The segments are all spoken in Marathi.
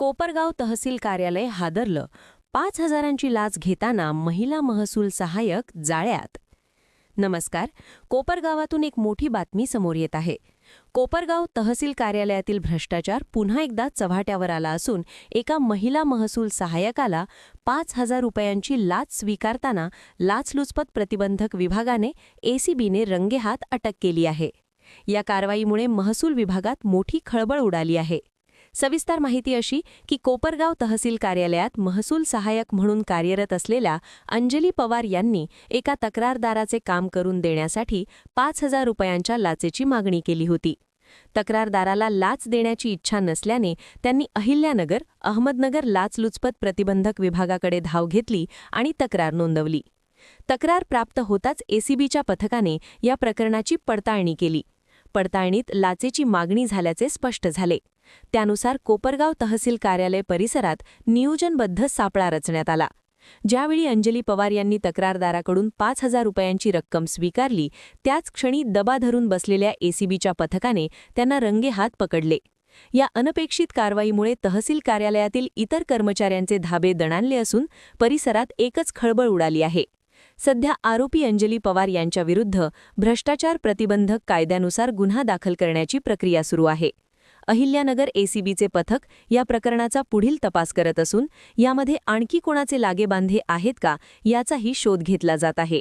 कोपरगाव तहसील कार्यालय हादरलं. पाच हजारांची लाच घेताना महिला महसूल सहाय्यक जाळ्यात. नमस्कार कोपरगावातून एक मोठी बातमी समोर येत आहे. कोपरगाव तहसील कार्यालयातील भ्रष्टाचार पुन्हा एकदा चव्हाट्यावर आला असून एका महिला महसूल सहाय्यकाला पाच हजार रुपयांची लाच स्वीकारताना लाचलुचपत प्रतिबंधक विभागाने एसीबीने रंगेहात अटक केली आहे. या कारवाईमुळे महसूल विभागात मोठी खळबळ उडाली आहे. सविस्तर माहिती अशी की कोपरगाव तहसील कार्यालयात महसूल सहाय्यक म्हणून कार्यरत असलेल्या अंजली पवार यांनी एका तक्रारदाराचे काम करून देण्यासाठी पाच हजार रुपयांच्या लाचेची मागणी केली होती. तक्रारदाराला लाच देण्याची इच्छा नसल्याने त्यांनी अहिल्यानगर अहमदनगर लाचलुचपत प्रतिबंधक विभागाकडे धाव घेतली आणि तक्रार नोंदवली. तक्रार प्राप्त होताच एसीबीच्या पथकाने या प्रकरणाची पडताळणी केली. पडताळणीत लाचेची मागणी झाल्याचे स्पष्ट झाले. त्यानुसार कोपरगाव तहसील कार्यालय परिसरात नियोजनबद्ध सापळा रचण्यात आला. ज्यावेळी अंजली पवार यांनी तक्रारदाराकडून पाच हजार रुपयांची रक्कम स्वीकारली त्याच क्षणी दबा धरून बसलेल्या एसीबीच्या पथकाने त्यांना रंगेहात पकडले. या अनपेक्षित कारवाईमुळे तहसील कार्यालयातील इतर कर्मचाऱ्यांचे धाबे दणाणले असून परिसरात एकच खळबळ उडाली आहे. सध्या आरोपी अंजली पवार यांच्याविरुद्ध भ्रष्टाचार प्रतिबंधक कायद्यानुसार गुन्हा दाखल करण्याची प्रक्रिया सुरू आहे. अहिल्यानगर एसीबीचे पथक या प्रकरणाचा पुढील तपास करत असून यामध्ये आणखी कोणाचे लागेबांधे आहेत का याचाही शोध घेतला जात आहे.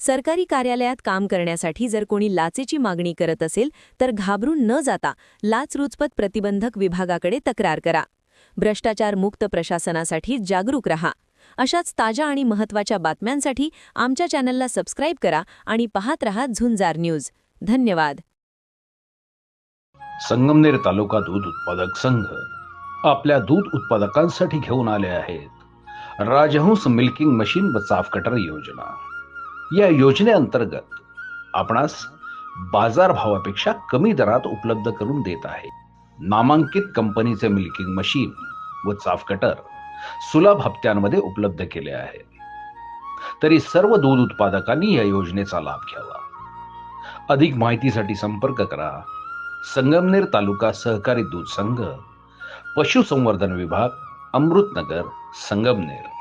सरकारी कार्यालयात काम करण्यासाठी जर कोणी लाचेची मागणी करत असेल तर घाबरून न जाता लाचरुचपत प्रतिबंधक विभागाकडे तक्रार करा. भ्रष्टाचार मुक्त प्रशासनासाठी जागरूक रहा. अशाच ताज्या आणि महत्त्वाच्या बातम्यांसाठी आमच्या चॅनलला सबस्क्राईब करा आणि पाहत रहा झुंजार न्यूज. धन्यवाद. संगमनेर तालुका दूध उत्पादक संघ आपल्या दूध उत्पादकांसाठी घेऊन आले आहेत. राजहंस मिल्किंग मशीन व चाफ कटर योजना. या योजनेअंतर्गत आपणास बाजारभावापेक्षा कमी दरात उपलब्ध करून देत आहे. नामांकित कंपनीचे मिल्किंग मशीन व चाफ कटर सुलभ हप्त्यांमध्ये उपलब्ध केले आहे. तरी सर्व दूध उत्पादकांनी या योजनेचा लाभ घ्यावा. अधिक माहितीसाठी संपर्क करा. संगमनेर तालुका सहकारी दूध संघ पशुसंवर्धन विभाग अमृतनगर संगमनेर.